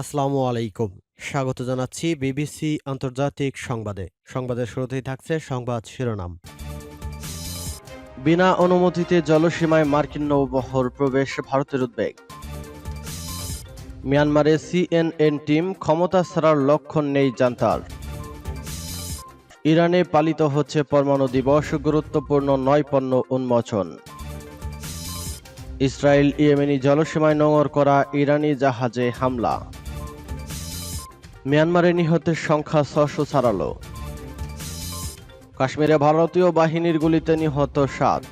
আসসালামু আলাইকুম। স্বাগত জানাচ্ছি বিবিসি আন্তর্জাতিক সংবাদে। সংবাদের শুরুতেই থাকছে সংবাদ শিরোনাম। বিনা অনুমতিতে জলসীমায় মার্কিন নৌবহর প্রবেশ ভারতের উদ্বেগ। মিয়ানমারে সিএনএন টিম ক্ষমতা ছাড়ার লক্ষণ নেই জান্তার ইরানে পালিত হচ্ছে পরমাণু দিবস, গুরুত্বপূর্ণ নয় পণ্য উন্মোচন। ইসরায়েল ইয়েমেনি জলসীমায় নোঙর করা ইরানি জাহাজে হামলা। মিয়ানমারে নিহতের সংখ্যা ছশো ছাড়াল। কাশ্মীরে ভারতীয় বাহিনীর গুলিতে নিহত সাত।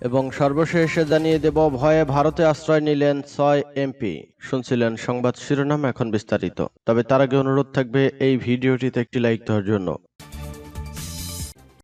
এবং সর্বশেষে জানিয়ে দেব, ভয়ে ভারতে আশ্রয় নিলেন ছয় এমপি। শুনছিলেন সংবাদ শিরোনাম এখন বিস্তারিত। তবে তার আগে অনুরোধ থাকবে, এই ভিডিওটিতে একটি লাইক দেওয়ার জন্য।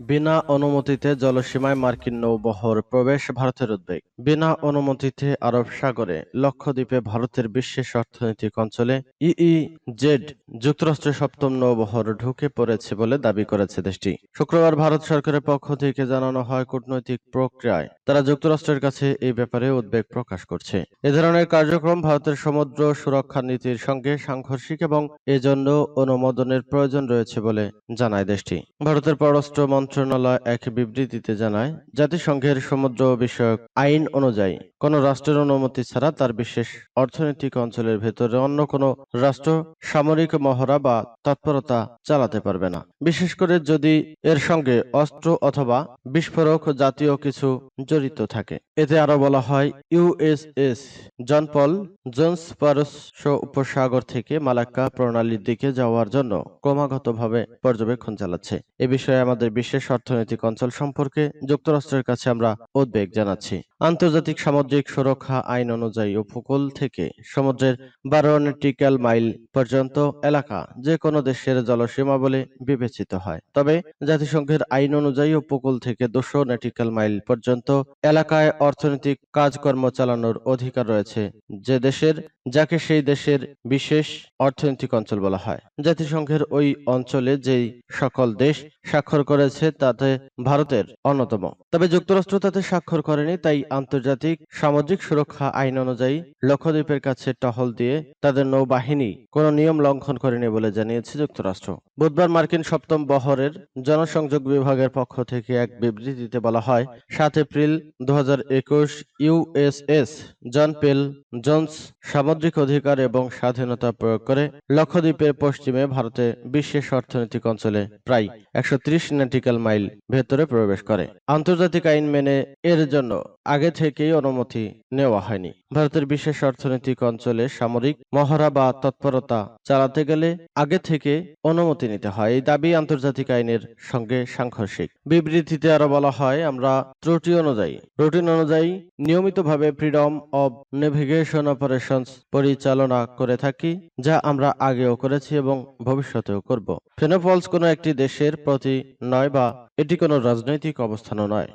বিনা অনুমতিতে জলসীমায় মার্কিন নৌবহর প্রবেশ ভারতের উদ্বেগ। বিনা অনুমতিতে আরব সাগরে লক্ষদ্বীপে ভারতের বিশেষ অর্থনৈতিক অঞ্চলে ইই জেড যুক্তরাষ্ট্রের সপ্তম নৌবহর ঢুকে পড়েছে বলে দাবি করেছে দেশটি। শুক্রবার ভারত সরকারের পক্ষ থেকে জানানো হয়, কূটনৈতিক প্রক্রিয়ায় তারা যুক্তরাষ্ট্রের কাছে এই ব্যাপারে উদ্বেগ প্রকাশ করছে। এ ধরনের কার্যক্রম ভারতের সমুদ্র সুরক্ষা নীতির সঙ্গে সাংঘর্ষিক এবং এজন্য অনুমোদনের প্রয়োজন রয়েছে বলে জানায় দেশটি। ভারতের পররাষ্ট্র মন্ত্রণালয় এক বিবৃতিতে জানায়, জাতিসংঘের সমুদ্র বিষয়ক আইন অনুযায়ী কোন রাষ্ট্রের অনুমতি ছাড়া তার বিশেষ অর্থনৈতিক অঞ্চলের ভেতরে অন্য কোনো রাষ্ট্র সামরিক মহড়া বা তৎপরতা চালাতে পারবে না। বিশেষ করে যদি এর সঙ্গে অস্ত্র অথবা বিস্ফোরক জাতীয় কিছু জড়িত থাকে। এতে আরও বলা হয় ইউএসএস জন পল জোন্স পারস্য উপসাগর থেকে মালাক্কা প্রণালীর দিকে যাওয়ার জন্য ক্রমাগতভাবে পর্যবেক্ষণ চালাচ্ছে। এ বিষয়ে আমাদের বিশেষ অর্থনৈতিক অঞ্চল সম্পর্কে যুক্তরাষ্ট্রের কাছে আমরা উদ্বেগ জানাচ্ছি। আন্তর্জাতিক সামুদ্রিক সুরক্ষা আইন অনুযায়ী উপকূল থেকে সমুদ্রের বারো নটিক্যাল মাইল পর্যন্ত এলাকা যে কোনো দেশের জলসীমা বলে বিবেচিত হয়। তবে জাতিসংঘের আইন অনুযায়ী উপকূল থেকে দুশো নটিক্যাল মাইল পর্যন্ত এলাকায় অর্থনৈতিক কাজকর্ম চালানোর অধিকার রয়েছে যে দেশের, যাকে সেই দেশের বিশেষ অর্থনৈতিক অঞ্চল বলা হয়। জাতিসংঘের ওই অঞ্চলে যেই সকল দেশ স্বাক্ষর করেছে তাতে ভারতের অন্যতম। তবে যুক্তরাষ্ট্র তাতে স্বাক্ষর করেনি, তাই আন্তর্জাতিক সামুদ্রিক সুরক্ষা আইন অনুযায়ী লক্ষদ্বীপের কাছে টহল দিয়ে তাদের নৌবাহিনী কোনো নিয়ম লঙ্ঘন করেনি বলে জানিয়েছে যুক্তরাষ্ট্র। বুধবার মার্কিন সপ্তম বহরের জনসংযোগ বিভাগের পক্ষ থেকে এক বিবৃতিতে বলা হয়, সাত এপ্রিল দু হাজার একুশ ইউএসএস জন পেল জোন্স সামুদ্রিক অধিকার এবং স্বাধীনতা প্রয়োগ করে লক্ষদ্বীপের পশ্চিমে ভারতে বিশেষ অর্থনৈতিক অঞ্চলে প্রায় একশো ত্রিশ নটিক্যাল মাইল ভেতরে প্রবেশ করে। আন্তর্জাতিক আইন মেনে এর জন্য আগে থেকেই অনুমতি নেওয়া হয়নি। ভারতের বিশেষ অর্থনৈতিক অঞ্চলে সামরিক মহড়া বা তৎপরতা চালাতে গেলে আগে থেকে অনুমতি নিতে হয়। এই দাবি আন্তর্জাতিক আইনের সঙ্গে সাংঘর্ষিক। বিবৃতিতে আরও বলা হয়, আমরা ত্রুটি অনুযায়ী, রুটিন অনুযায়ী নিয়মিতভাবে ফ্রিডম অব নেভিগেশন অপারেশনস পরিচালনা করে থাকি, যা আমরা আগেও করেছি এবং ভবিষ্যতেও করব। ফেনোফলস কোনো একটি দেশের প্রতি নয় বা এটি কোনো রাজনৈতিক অবস্থানও নয়।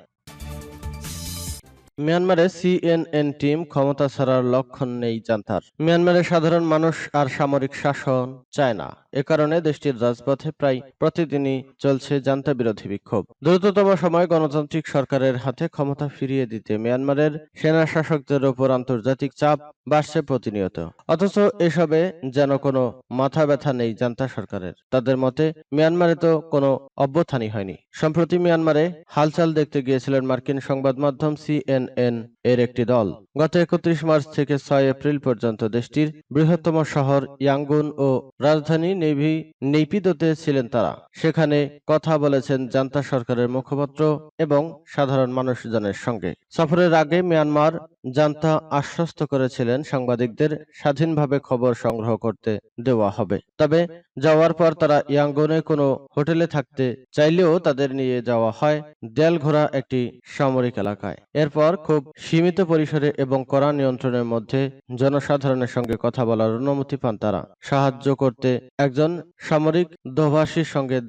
মিয়ানমারে সিএনএন টিম ক্ষমতা ছাড়ার লক্ষণ নেই জান্তার মিয়ানমারের সাধারণ মানুষ আর সামরিক শাসন চায় না। এ কারণে দেশটির রাজপথে প্রায় প্রতিদিনই চলছে জান্তা বিরোধী বিক্ষোভ। দ্রুততম সময় গণতান্ত্রিক সরকারের হাতে ক্ষমতা ফিরিয়ে দিতে মিয়ানমারের সেনা শাসকদের ওপর আন্তর্জাতিক চাপ বাড়ছে প্রতিনিয়ত। অথচ এসবে যেন কোনো মাথা ব্যথা নেই জান্তা সরকারের। তাদের মতে, মিয়ানমারে তো কোনো অভ্যুত্থানই হয়নি। সম্প্রতি মিয়ানমারে হালচাল দেখতে গিয়েছিলেন মার্কিন সংবাদ মাধ্যম সিএনএন এর একটি দল। গত একত্রিশ মার্চ থেকে ছয় এপ্রিল পর্যন্ত দেশটির বৃহত্তম শহর ইয়াঙ্গুন ও রাজধানী নেভি নেইপিদোতে ছিলেন তারা। সেখানে কথা বলেছেন জান্তা সরকারের মুখপাত্র এবং সাধারণ মানুষজনের সঙ্গে। সফরের আগে মিয়ানমার জান্তা আশ্বস্ত করেছিলেন সাংবাদিকদের স্বাধীনভাবে খবর সংগ্রহ করতে দেওয়া হবে। তবে যাওয়ার পর তারা ইয়াঙ্গনে কোনো হোটেলে থাকতে চাইলেও তাদের নিয়ে যাওয়া হয় দেয়ালঘোড়া একটি সামরিক এলাকায়। এরপর খুব সীমিত পরিসরে এবং কড়া নিয়ন্ত্রণের মধ্যে জনসাধারণের সঙ্গে কথা বলার অনুমতি পান তারা। সাহায্য করতে একজন সামরিক দোভাষীর সঙ্গে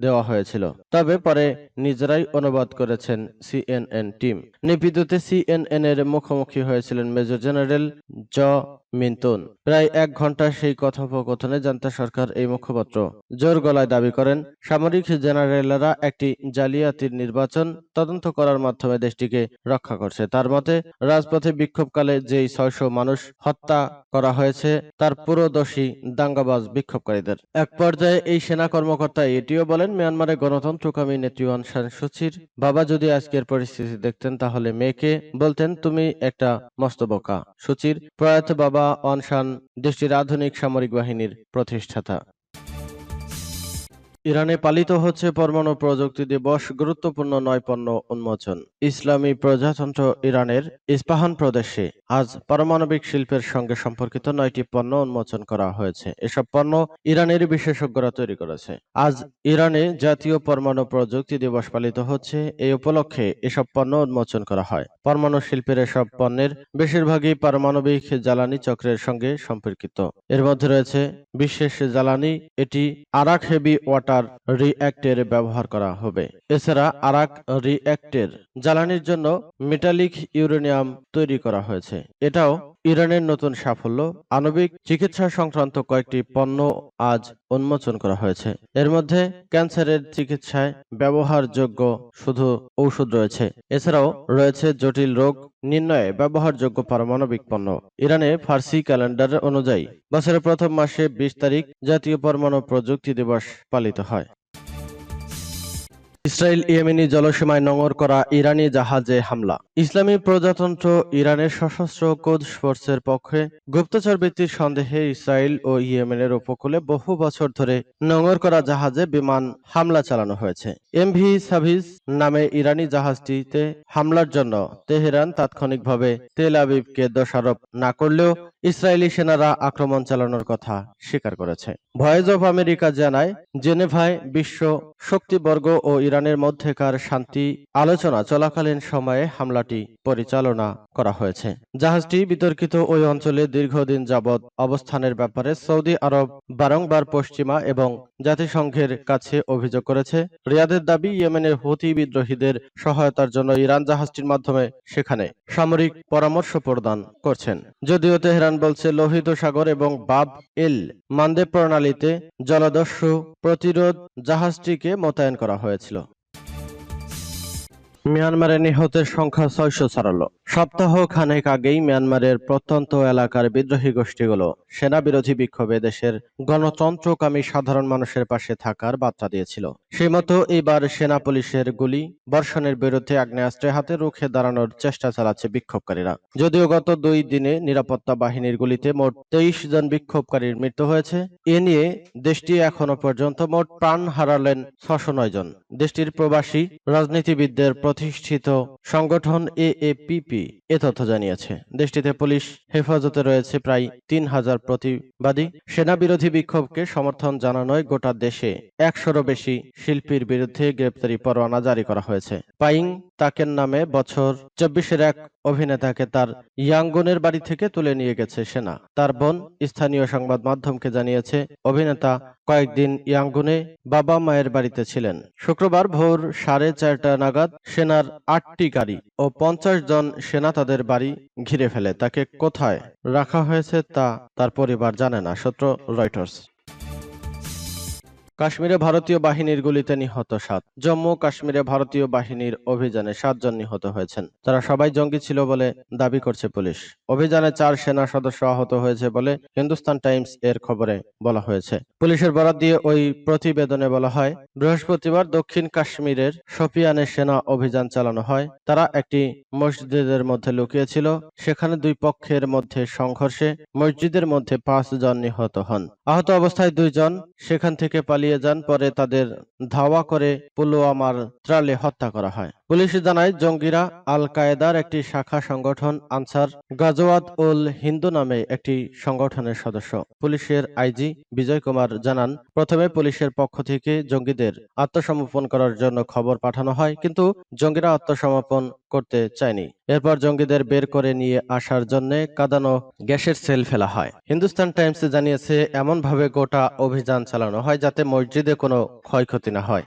দেওয়া হয়েছিল। তবে পরে নিজেরাই অনুবাদ করেছেন সিএনএন টিম। নিপিদতে সিএনএন এর মুখোমুখি হয়েছিলেন মেজর জেনারেল জ মিন্তুন প্রায় এক ঘণ্টা সেই কথোপকথনে জান্তা সরকার এই মুখপাত্র। জোর গলায় দাবি করেন, সামরিক জেনারেলরা একটি জালিয়াতির নির্বাচন তদন্ত করার মাধ্যমে দেশটিকে রক্ষা করছে। তার মতে, রাজপথে বিক্ষোভকালে যেই ছয়শো মানুষ হত্যা করা হয়েছে, তার পুরো দোষী দাঙ্গাবাজ বিক্ষোভকারীদের। এক পর্যায়ে এই সেনা কর্মকর্তা এটিও বলেন মিয়ানমারে গণতন্ত্রকামী নেত্রী সান সুচির বাবা যদি আজকের পরিস্থিতি দেখতেন, তাহলে মেয়েকে বলতেন, তুমি একটা মস্ত বোকা। সুচির প্রয়াত বাবা অন সান দেশটির আধুনিক সামরিক বাহিনীর প্রতিষ্ঠাতা। ইরানে পালিত হচ্ছে পরমাণু প্রযুক্তি দিবস, গুরুত্বপূর্ণ নয় পণ্য উন্মোচন। ইসলামী প্রজাতন্ত্র ইরানের ইস্পাহান প্রদেশে আজ পারমাণবিক শিল্পের সঙ্গে সম্পর্কিত নয়টি পণ্য উন্মোচন করা হয়েছে। এসব পণ্য ইরানের বিশেষজ্ঞরা তৈরি করেছে। আজ ইরানে জাতীয় পরমাণু প্রযুক্তি দিবস পালিত হচ্ছে। এই উপলক্ষে এসব পণ্য উন্মোচন করা হয়। পরমাণু শিল্পের এসব পণ্যের বেশিরভাগই পারমাণবিক জ্বালানি চক্রের সঙ্গে সম্পর্কিত। এর মধ্যে রয়েছে বিশেষ জ্বালানি, এটি আরাক হেভি ওয়াটার রিঅ্যাক্টের ব্যবহার করা হবে। এছাড়া আরাক রিঅ্যাক্টের জ্বালানির জন্য মেটালিক ইউরেনিয়াম তৈরি করা হয়েছে। এটাও ইরানের নতুন সাফল্য, আণবিক চিকিৎসা সংক্রান্ত কয়েকটি পণ্য আজ উন্মোচন করা হয়েছে। এর মধ্যে ক্যান্সারের চিকিৎসায় ব্যবহারযোগ্য শুধু ঔষধ রয়েছে। এছাড়াও রয়েছে জটিল রোগ নির্ণয়ে ব্যবহারযোগ্য পারমাণবিক পণ্য। ইরানে ফার্সি ক্যালেন্ডার অনুযায়ী বছরের প্রথম মাসে বিশ তারিখ জাতীয় পরমাণু প্রযুক্তি দিবস পালিত হয়। ইসরায়েল ইয়েমেনি জলসীমায় নোঙর করা ইরানি জাহাজে হামলা। ইসলামী প্রজাতন্ত্র ইরানের সশস্ত্র কোদস ফোর্সের পক্ষে গুপ্তচর ব্যক্তির সন্দেহে ইসরায়েল ও ইয়েমেনের উপকূলে বহু বছর ধরে নোঙর করা জাহাজে বিমান হামলা চালানো হয়েছে। এমভি সাভিস নামে ইরানি জাহাজটিতে হামলার জন্য তেহরান তাৎক্ষণিকভাবে তেল আবিবকে দোষারোপ না করলেও ইসরায়েলি সেনারা আক্রমণ চালানোর কথা স্বীকার করেছে। ভয়েস অব আমেরিকা জানায়, জেনেভায় বিশ্ব শক্তিবর্গ ও ইরানের মধ্যেকার শান্তি আলোচনা চলাকালীন সময়ে হামলাটি পরিচালনা করা হয়েছে। জাহাজটি বিতর্কিত ওই অঞ্চলে দীর্ঘদিন যাবৎ অবস্থানের ব্যাপারে সৌদি আরব বারংবার পশ্চিমা এবং জাতিসংঘের কাছে অভিযোগ করেছে। রিয়াদের দাবি ইয়েমেনের হুতি বিদ্রোহীদের সহায়তার জন্য ইরান জাহাজটির মাধ্যমে সেখানে সামরিক পরামর্শ প্রদান করছেন। যদিও তেহরান বলছে, লোহিত সাগর এবং বাব এল মান্দে প্রণালীতে জলদস্যু প্রতিরোধ জাহাজটিকে মোতায়েন করা হয়েছিল। মিয়ানমারে নিহতের সংখ্যা ছয়শো ছাড়ালো। সপ্তাহ খানেক আগেই মিয়ানমারের প্রত্যন্ত এলাকার বিদ্রোহী গোষ্ঠীগুলো সেনা বিরোধী বিক্ষোভে দেশের গণতন্ত্রকামী সাধারণ মানুষের পাশে থাকার বার্তা দিয়েছিল। সেই মতো এবার সেনা পুলিশের গুলি, বর্ষণের বিরুদ্ধে আগ্নেয়াস্ত্রে হাতে রুখে দাঁড়ানোর চেষ্টা চালাচ্ছে বিক্ষোভকারীরা। যদিও গত দুই দিনে নিরাপত্তা বাহিনীর গুলিতে মোট তেইশ জন বিক্ষোভকারীর মৃত্যু হয়েছে, এ নিয়ে দেশটি এখনও পর্যন্ত মোট প্রাণ হারালেন ছশো নয় জন। দেশটির প্রবাসী, রাজনীতিবিদদের প্রতিষ্ঠিত সংগঠন এএপিপি এ তথ্য জানিয়েছে। দেশটিতে পুলিশ হেফাজতে রয়েছে প্রায় তিন হাজার প্রতিবাদী। সেনা বিরোধী বিক্ষোভকে সমর্থন জানানোয় গোটা দেশে একশোরও বেশি শিল্পীর বিরুদ্ধে গ্রেপ্তারি পরোয়ানা জারি করা হয়েছে। পাইং তাকের নামে বছর চব্বিশের এক অভিনেতাকে তার ইয়াঙ্গুনের বাড়ি থেকে তুলে নিয়ে গেছে সেনা। তার বোন স্থানীয় সংবাদ মাধ্যমকে জানিয়েছে, অভিনেতা কয়েকদিন ইয়াঙ্গুনে বাবা মায়ের বাড়িতে ছিলেন। শুক্রবার ভোর সাড়ে চারটা নাগাদ সেনার আটটি গাড়ি ও পঞ্চাশ জন সেনা তাদের বাড়ি ঘিরে ফেলে। তাকে কোথায় রাখা হয়েছে তা তার পরিবার জানে না, সূত্র রয়টার্স। কাশ্মীরে ভারতীয় বাহিনীর গুলিতে নিহত সাত। জম্মু কাশ্মীরে ভারতীয় বাহিনীর অভিযানে সাতজন নিহত হয়েছেন। তারা সবাই জঙ্গি ছিল বলে দাবি করছে পুলিশ। অভিযানে চার সেনা সদস্য আহত হয়েছে বলে হিন্দুস্তান টাইমস এর খবরে বলা হয়েছে। পুলিশের বরাত দিয়ে ওই প্রতিবেদনে বলা হয়, বৃহস্পতিবার দক্ষিণ কাশ্মীরের শপিয়ানে সেনা অভিযান চালানো হয়। তারা একটি মসজিদের মধ্যে লুকিয়েছিল। সেখানে দুই পক্ষের মধ্যে সংঘর্ষে মসজিদের মধ্যে পাঁচ জন নিহত হন। আহত অবস্থায় দুইজন সেখান থেকে পালিয়ে যান পরে তাদের ধাওয়া করে পুলওয়ামার ত্রালে হত্যা করা হয়। পুলিশ জানায়, জঙ্গিরা আল কায়েদার একটি শাখা সংগঠন আনসার গাজওয়াত উল হিন্দু নামে একটি সংগঠনের সদস্য। পুলিশের আইজি বিজয় কুমার জানান, প্রথমে পুলিশের পক্ষ থেকে জঙ্গিদের আত্মসমর্পণ করার জন্য খবর পাঠানো হয়, কিন্তু জঙ্গিরা আত্মসমর্পণ করতে চায়নি। এরপর জঙ্গিদের বের করে নিয়ে আসার জন্য কাদানো গ্যাসের সেল ফেলা হয়। হিন্দুস্তান টাইমস জানিয়েছে, এমনভাবে গোটা অভিযান চালানো হয় যাতে মসজিদে কোনো ক্ষয়ক্ষতি না হয়।